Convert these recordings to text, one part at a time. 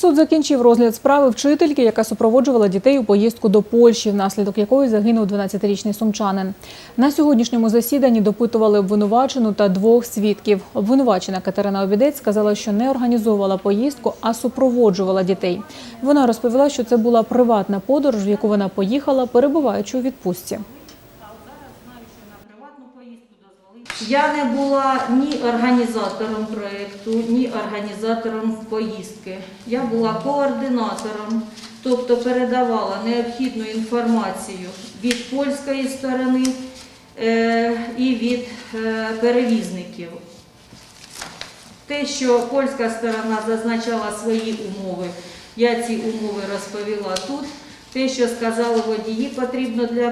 Суд закінчив розгляд справи вчительки, яка супроводжувала дітей у поїздку до Польщі, внаслідок якої загинув 12-річний сумчанин. На сьогоднішньому засіданні допитували обвинувачену та двох свідків. Обвинувачена Катерина Обідець сказала, що не організовувала поїздку, а супроводжувала дітей. Вона розповіла, що це була приватна подорож, в яку вона поїхала, перебуваючи у відпустці. Я не була ні організатором проєкту, ні організатором поїздки. Я була координатором, тобто передавала необхідну інформацію від польської сторони е, і від е, перевізників. Те, що польська сторона зазначала свої умови, я ці умови розповіла тут. Те, що сказали водії, потрібно для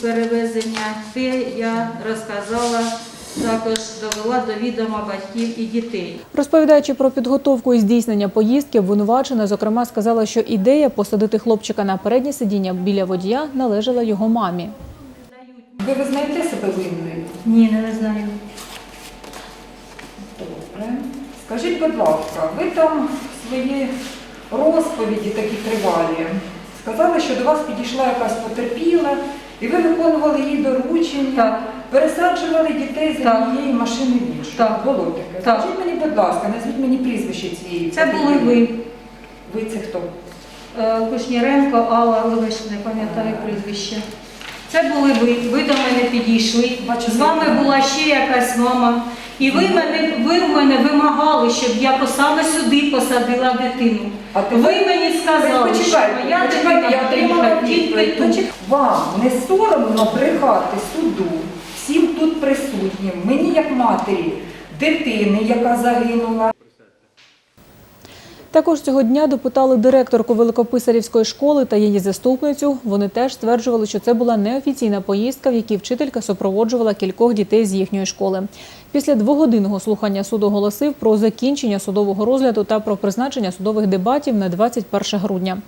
перевезення, те я розказала, також довела до відома батьків і дітей. Розповідаючи про підготовку і здійснення поїздки, обвинувачена, зокрема, сказала, що ідея посадити хлопчика на переднє сидіння біля водія належала його мамі. Ви визнаєте себе винною? Ні, не знаю. Добре. Скажіть, будь ласка, ви там свої розповіді такі тривалі сказали, що до вас підійшла якась потерпіла, і ви виконували її доручення, Так. Пересаджували дітей з Так. однієї машини в іншу. Так. Було таке. Так. Скажіть мені, будь ласка, назвіть мені прізвище цієї. Це були ви. Ви це хто? Е, Кушніренко, Алла, вибач, не пам'ятаю прізвище. Це були ви. Ви до мене підійшли. Бачу, З вами ви- була ще якась мама. І ви мене, ви в мене вимагали, щоб я саме сюди посадила дитину. А Ви мені сказали, що Почекайте, моя почекайте, я дитина отримала приїхала тільки відповідь. тут. Почек- Вам не соромно брехати суду, всім тут присутнім, мені як матері, дитини, яка загинула. Також цього дня допитали директорку Великописарівської школи та її заступницю. Вони теж стверджували, що це була неофіційна поїздка, в якій вчителька супроводжувала кількох дітей з їхньої школи. Після двогодинного слухання суд оголосив про закінчення судового розгляду та про призначення судових дебатів на 21 грудня.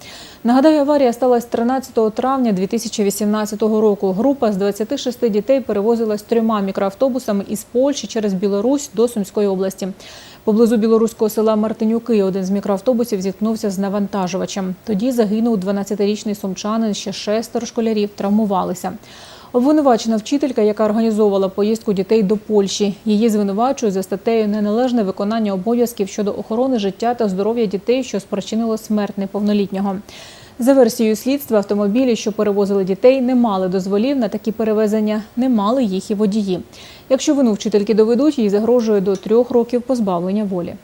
Нагадаю, аварія сталася 13 травня 2018 року. Група з 26 дітей перевозилась трьома мікроавтобусами із Польщі через Білорусь до Сумської області. Поблизу білоруського села Мартинюки один з мікроавтобусів зіткнувся з навантажувачем. Тоді загинув 12-річний сумчанин, ще шестеро школярів травмувалися. Обвинувачена вчителька, яка організовувала поїздку дітей до Польщі. Її звинувачують за статтею неналежне виконання обов'язків щодо охорони життя та здоров'я дітей, що спричинило смерть неповнолітнього. За версією слідства, автомобілі, що перевозили дітей, не мали дозволів на такі перевезення, не мали їх і водії. Якщо вину вчительки доведуть, їй загрожує до трьох років позбавлення волі.